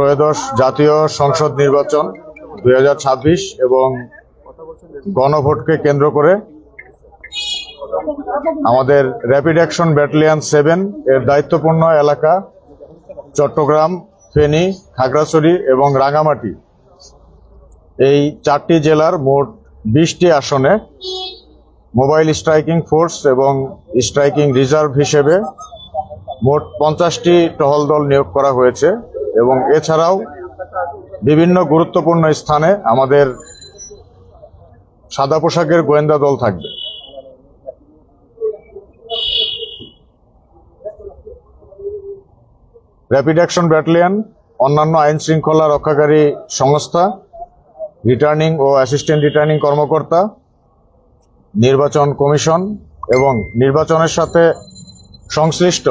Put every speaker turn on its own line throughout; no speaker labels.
ত্রয়োদশ জাতীয় সংসদ নির্বাচন দুই হাজার ছাব্বিশ এবং গণভোটকে কেন্দ্র করে আমাদের র্যাপিড অ্যাকশন ব্যাটালিয়ান সেভেন এর দায়িত্বপূর্ণ এলাকা চট্টগ্রাম, ফেনী, খাগড়াছড়ি এবং রাঙামাটি এই চারটি জেলার মোট বিশটি আসনে মোবাইল স্ট্রাইকিং ফোর্স এবং স্ট্রাইকিং রিজার্ভ হিসেবে মোট পঞ্চাশটি টহল দল নিয়োগ করা হয়েছে। এবং এছাড়াও বিভিন্ন গুরুত্বপূর্ণ স্থানে আমাদের সাদা পোশাকের গোয়েন্দা দল থাকবে। র্যাপিড অ্যাকশন ব্যাটালিয়ন অন্যান্য আইন শৃঙ্খলা রক্ষাকারী সংস্থা রিটার্নিং ও অ্যাসিস্ট্যান্ট রিটার্নিং কর্মকর্তা, নির্বাচন কমিশন এবং নির্বাচনের সাথে সংশ্লিষ্ট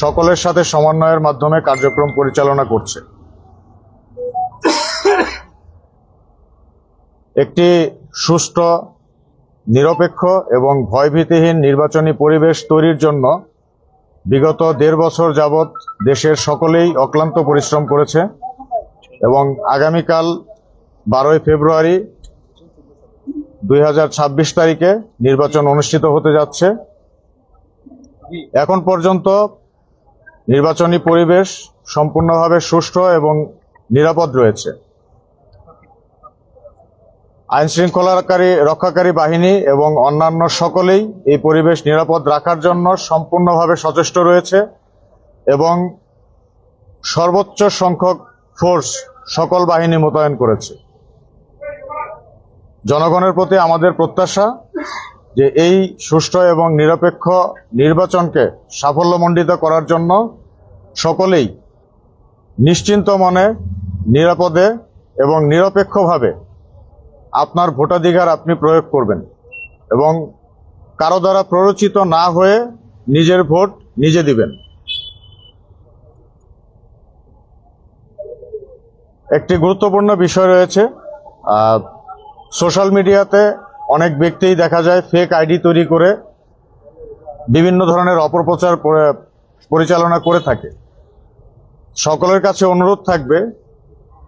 সকলের সাথে সমন্বয়ের মাধ্যমে কার্যক্রম পরিচালনা করছে। একটি সুষ্ঠু, নিরপেক্ষ এবং ভয়ভীতিহীন নির্বাচনী পরিবেশ তৈরির জন্য বিগত দেড় বছর যাবৎ দেশের সকলেই অক্লান্ত পরিশ্রম করেছে এবং আগামীকাল বারোই ফেব্রুয়ারি দুই হাজার ছাব্বিশ তারিখে নির্বাচন অনুষ্ঠিত হতে যাচ্ছে। এখন পর্যন্ত নির্বাচনী পরিবেশ সম্পূর্ণভাবে সুষ্ঠু এবং নিরাপদ রয়েছে। আইন শৃঙ্খলাকারী রক্ষাকারী বাহিনী এবং অন্যান্য সকলেই এই পরিবেশ নিরাপদ রাখার জন্য সম্পূর্ণভাবে সচেষ্ট রয়েছে এবং সর্বোচ্চ সংখ্যক ফোর্স সকল বাহিনী মোতায়েন করেছে। জনগণের প্রতি আমাদের প্রত্যাশা যে এই সুষ্ঠু এবং নিরপেক্ষ নির্বাচনকে সাফল্যমণ্ডিত করার জন্য সকলেই নিশ্চিন্ত মনে, নিরাপদে এবং নিরপেক্ষভাবে আপনার ভোটাধিকার আপনি প্রয়োগ করবেন এবং কারও দ্বারা প্ররোচিত না হয়ে নিজের ভোট নিজে দিবেন। একটি গুরুত্বপূর্ণ বিষয় রয়েছে সোশ্যাল মিডিয়াতে অনেক ব্যক্তিই দেখা যায় ফেক আইডি তৈরি করে বিভিন্ন ধরনের অপপ্রচার পরিচালনা করে থাকে। সকলের কাছে অনুরোধ থাকবে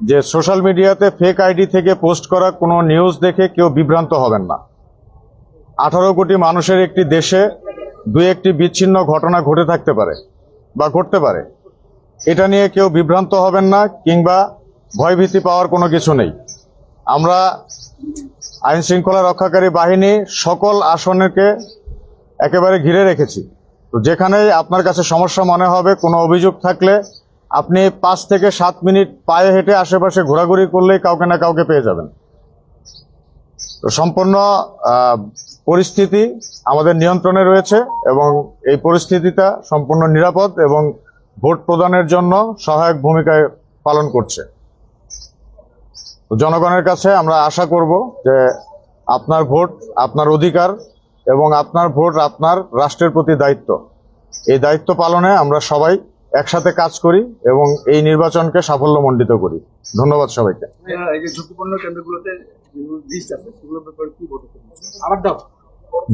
যে সোশ্যাল মিডিয়াতে ফেক আইডি থেকে পোস্ট করা কোনো নিউজ দেখে কেউ বিভ্রান্ত হবেন না। আঠারো কোটি মানুষের একটি দেশে দু একটি বিচ্ছিন্ন ঘটনা ঘটে থাকতে পারে বা ঘটতে পারে। এটা নিয়ে কেউ বিভ্রান্ত হবেন না কিংবা ভয়ভীতি পাওয়ার কোনো কিছু নেই। আমরা আইন শৃঙ্খলা রক্ষাকারী বাহিনী সকল আসনকে একেবারে ঘিরে রেখেছি। তো যেখানেই আপনার কাছে সমস্যা মনে হবে, কোনো অভিযোগ থাকলে আপনি পাঁচ থেকে সাত মিনিট পায়ে হেঁটে আশেপাশে ঘোরাঘুরি করলেই কাউকে না কাউকে পেয়ে যাবেন। তো সম্পূর্ণ পরিস্থিতি আমাদের নিয়ন্ত্রণে রয়েছে এবং এই পরিস্থিতিটা সম্পূর্ণ নিরাপদ এবং ভোট প্রদানের জন্য সহায়ক ভূমিকায় পালন করছে। জনগণের কাছে আমরা আশা করব যে আপনার ভোট আপনার অধিকার এবং আপনার ভোট আপনার রাষ্ট্রের প্রতি দায়িত্ব। এই দায়িত্ব পালনে আমরা সবাই একসাথে কাজ করি এবং এই নির্বাচনকে সাফল্য সাফল্যমণ্ডিত করি। ধন্যবাদ সবাইকে।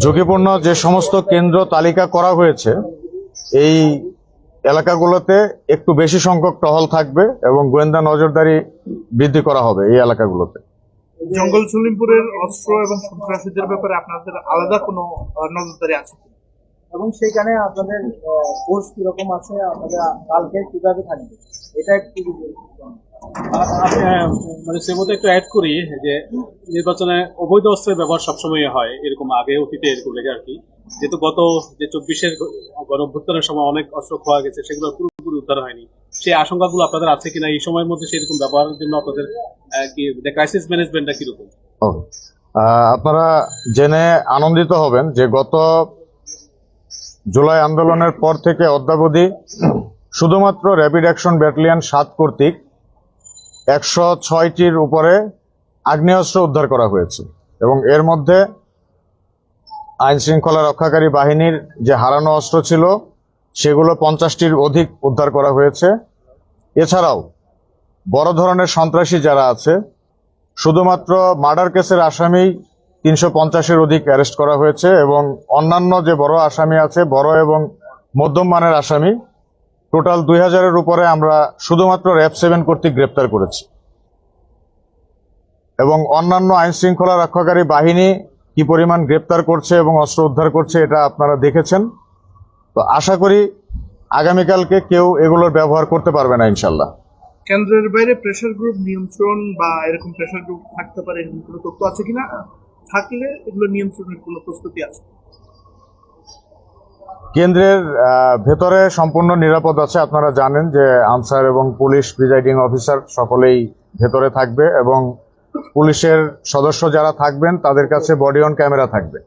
ঝুঁকিপূর্ণ
যে সমস্ত কেন্দ্র তালিকা করা হয়েছে এই এলাকাগুলোতে একটু বেশি সংখ্যক টহল থাকবে এবং গোয়েন্দা নজরদারি বৃদ্ধি করা হবে এই এলাকাগুলোতে।
জঙ্গল সলিমপুরের অস্ত্র এবং সন্ত্রাসীদের ব্যাপারে আপনাদের আলাদা কোনো নজরদারি আছে?
এবং সেখানে আপনাদের কোর্স কীরকম আছে আপনাদের কালকে কীভাবে থাকবে এটা একটু
মানে সে মতো একটু অ্যাড করি যে নির্বাচনে অবৈধ অস্ত্রের ব্যবহার সবসময় হয়, এরকম আগে অতীতে এরকম লেগে আর কি। যেহেতু গত যে চব্বিশের গণভ্যুত্থানের সময় অনেক অস্ত্র খোয়া গেছে, সেগুলো পুরোপুরি উদ্ধার হয়নি। সেই আশঙ্কাগুলো আপনাদের আছে কিনা, এই সময়ের মধ্যে সেরকম ব্যবহারের জন্য আপনাদের কি ক্রাইসিস ম্যানেজমেন্টটা কীরকম?
আপনারা জেনে আনন্দিত হবেন যে গত জুলাই আন্দোলনের পর থেকে অদ্যাবধি শুধুমাত্র র্যাপিড অ্যাকশন ব্যাটালিয়ন সাত কর্তৃক একশো ছয়টির উপরে আগ্নেয়াস্ত্র উদ্ধার করা হয়েছে এবং এর মধ্যে আইন শৃঙ্খলা রক্ষাকারী বাহিনীর যে হারানো অস্ত্র ছিল, সেগুলো পঞ্চাশটির অধিক উদ্ধার করা হয়েছে। এছাড়াও বড় ধরনের সন্ত্রাসী যারা আছে, শুধুমাত্র মার্ডার কেসের আসামি তিনশো পঞ্চাশের অধিক অ্যারেস্ট করা হয়েছে এবং অন্যান্য যে বড় আসামি আছে, বড় এবং মধ্যম মানের আসামি টোটাল দুই হাজারের উপরে আমরা শুধুমাত্র র্যাব সেভেন কর্তৃক গ্রেপ্তার করেছি। এবং অন্যান্য আইন শৃঙ্খলা রক্ষাকারী বাহিনী কি পরিমাণ গ্রেপ্তার করছে এবং অস্ত্র উদ্ধার করছে এটা আপনারা দেখেছেন। তো আশা করি আগামীকালকে কেউ এগুলোর ব্যবহার করতে পারবে না ইনশাল্লাহ
কেন্দ্রের বাইরে প্রেশার গ্রুপ নিয়ন্ত্রণ বা এরকম প্রেশার গ্রুপ থাকতে পারে এরকম কোনো তথ্য আছে কিনা? থাকলে এগুলো নিয়ন্ত্রণের কোনো প্রস্তুতি আছে।
কেন্দ্রের ভেতরে সম্পূর্ণ নিরাপদ আছে। আপনারা জানেন যে আনসার এবং পুলিশ প্রিজাইডিং অফিসার সকলেই ভেতরে থাকবে এবং পুলিশের সদস্য যারা থাকবেন, তাদের কাছে বডি অন ক্যামেরা থাকবে।